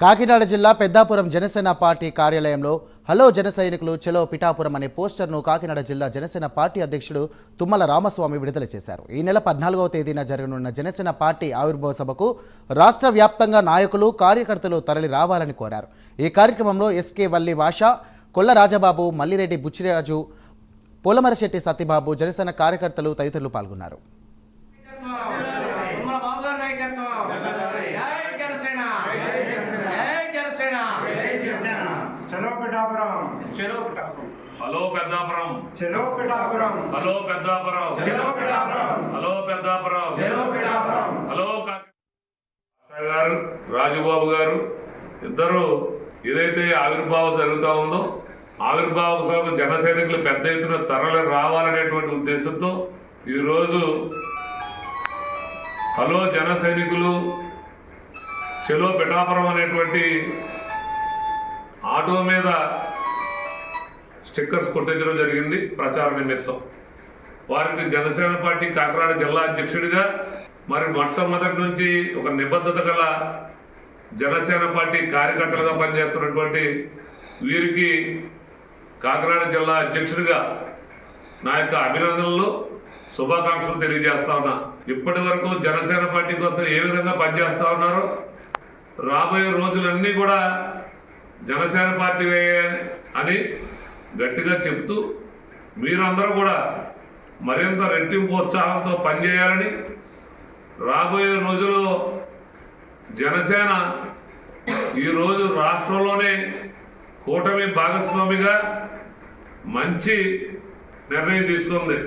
కాకినాడ జిల్లా పెద్దాపురం జనసేన పార్టీ కార్యాలయంలో హలో జన సైనికులు చెలో పిఠాపురం అనే పోస్టర్ను కాకినాడ జిల్లా జనసేన పార్టీ అధ్యక్షుడు తుమ్మల రామస్వామి విడుదల చేశారు. ఈ నెల పద్నాలుగవ తేదీన జరగనున్న జనసేన పార్టీ ఆవిర్భావ సభకు రాష్ట్ర వ్యాప్తంగా నాయకులు కార్యకర్తలు తరలి రావాలని కోరారు. ఈ కార్యక్రమంలో ఎస్కే వల్లి భాష కొల్ల రాజబాబు మల్లిరెడ్డి బుచ్చిరాజు పోలమరశెట్టి సత్యబాబు జనసేన కార్యకర్తలు తదితరులు పాల్గొన్నారు తుమ్మల బాబు గారి నాయకత్వం జై జనసేన జై జనసేన చలో పిఠాపురం పుట్టకు. హలో పెద్దాపురం. చలో పిఠాపురం హలో పెద్దాపురం. చలో పిఠాపురం హలో పెద్దాపురం. చలో పిఠాపురం హలో గారు రాజుబాబు గారు ఇద్దరు ఏదైతే ఆవిర్భావం జరుగుతూ ఉందో ఆవిర్భావ సభకు జన సైనికులు పెద్ద ఎత్తున తరలి రావాలనేటువంటి ఉద్దేశంతో ఈరోజు హలో జన సైనికులు చెలో పిఠాపురం అనేటువంటి ఆటో మీద స్టిక్కర్స్ కొట్టించడం జరిగింది ప్రచార నిమిత్తం. వారికి జనసేన పార్టీ కాకినాడ జిల్లా అధ్యక్షుడిగా మరి మొట్టమొదటి నుంచి ఒక నిబద్ధత గల జనసేన పార్టీ కార్యకర్తలుగా పనిచేస్తున్నటువంటి వీరికి కాకినాడ జిల్లా అధ్యక్షుడిగా నా యొక్క అభినందనలు శుభాకాంక్షలు తెలియజేస్తా ఉన్నా. ఇప్పటి వరకు జనసేన పార్టీ కోసం ఏ విధంగా పనిచేస్తా ఉన్నారో రాబోయే రోజులన్నీ కూడా జనసేన పార్టీ వేయాలి అని గట్టిగా చెప్తూ మీరందరూ కూడా మరింత రెట్టింపు ఉత్సాహంతో పనిచేయాలని రాబోయే రోజుల్లో జనసేన ఈరోజు రాష్ట్రంలోనే కూటమి భాగస్వామిగా మంచి నిర్ణయం తీసుకుంది.